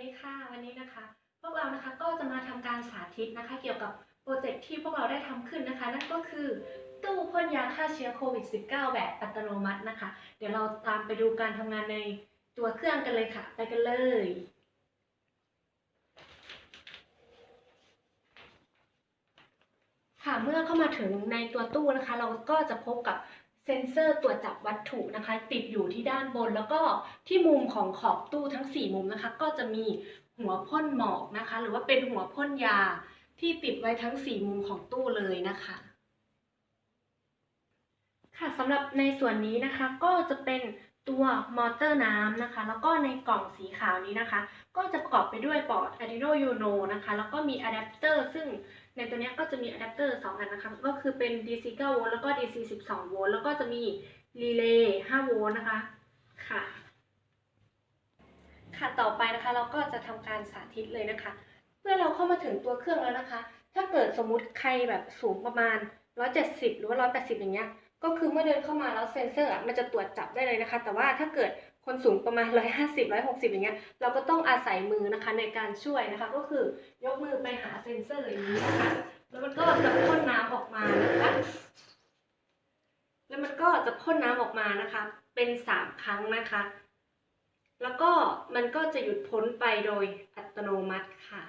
ดีค่ะ วันนี้นะคะ พวกเรานะคะก็จะมาทำการสาธิตนะคะ เกี่ยวกับโปรเจกต์ที่พวกเราได้ทำขึ้นนะคะ นั่นก็คือตู้พ่นยาฆ่าเชื้อโควิด -19 แบบอัตโนมัตินะคะ เดี๋ยวเราตามไปดูการทำงานในตัวเครื่องกันเลยค่ะ ไปกันเลยค่ะเมื่อเข้ามาถึงในตัวตู้นะคะ เราก็จะพบกับ เซ็นเซอร์ตรวจจับวัตถุนะคะ ติดอยู่ที่ด้านบน แล้วก็ที่มุมของขอบตู้ทั้ง 4 มุมนะคะ ก็จะมีหัวพ่นหมอกนะคะ หรือว่าเป็นหัวพ่นยาที่ติดไว้ทั้ง 4 มุมของตู้เลยนะคะ ค่ะสำหรับในส่วนนี้นะคะก็จะเป็นตัวมอเตอร์น้ำนะคะ แล้วก็ในกล่องสีขาวนี้นะคะ ก็จะประกอบไปด้วยปอร์ต Arduino Uno นะคะ แล้วก็มีอะแดปเตอร์ซึ่งในตัวนี้ก็จะมีอะแดปเตอร์2อันนะคะ ก็คือเป็น DC 9โวลต์แล้วก็ DC 12โวลต์แล้วก็จะมีรีเลย์5โวลต์นะคะค่ะ ค่ะต่อไปนะคะเราก็จะทำการสาธิตเลยนะคะ เมื่อเราเข้ามาถึงตัวเครื่องแล้วนะคะ ถ้าเกิดสมมุติใครแบบสูงประมาณ 170 หรือว่า 180 อย่างเงี้ย ก็คือเมื่อเดินเข้ามาแล้วเซ็นเซอร์อะมันจะตรวจจับได้เลยนะคะ แต่ว่าถ้าเกิดคนสูงประมาณ 150 160 อย่างเงี้ย เราก็ต้องอาศัยมือนะคะในการช่วยนะคะ ก็คือยกมือไปหาเซ็นเซอร์อย่างนี้นะคะ แล้วมันก็จะพ่นน้ำออกมานะคะ แล้วมันก็จะพ่นน้ำออกมานะคะ เป็นสามครั้งนะคะ แล้วก็มันก็จะหยุดพ้นไปโดยอัตโนมัติค่ะ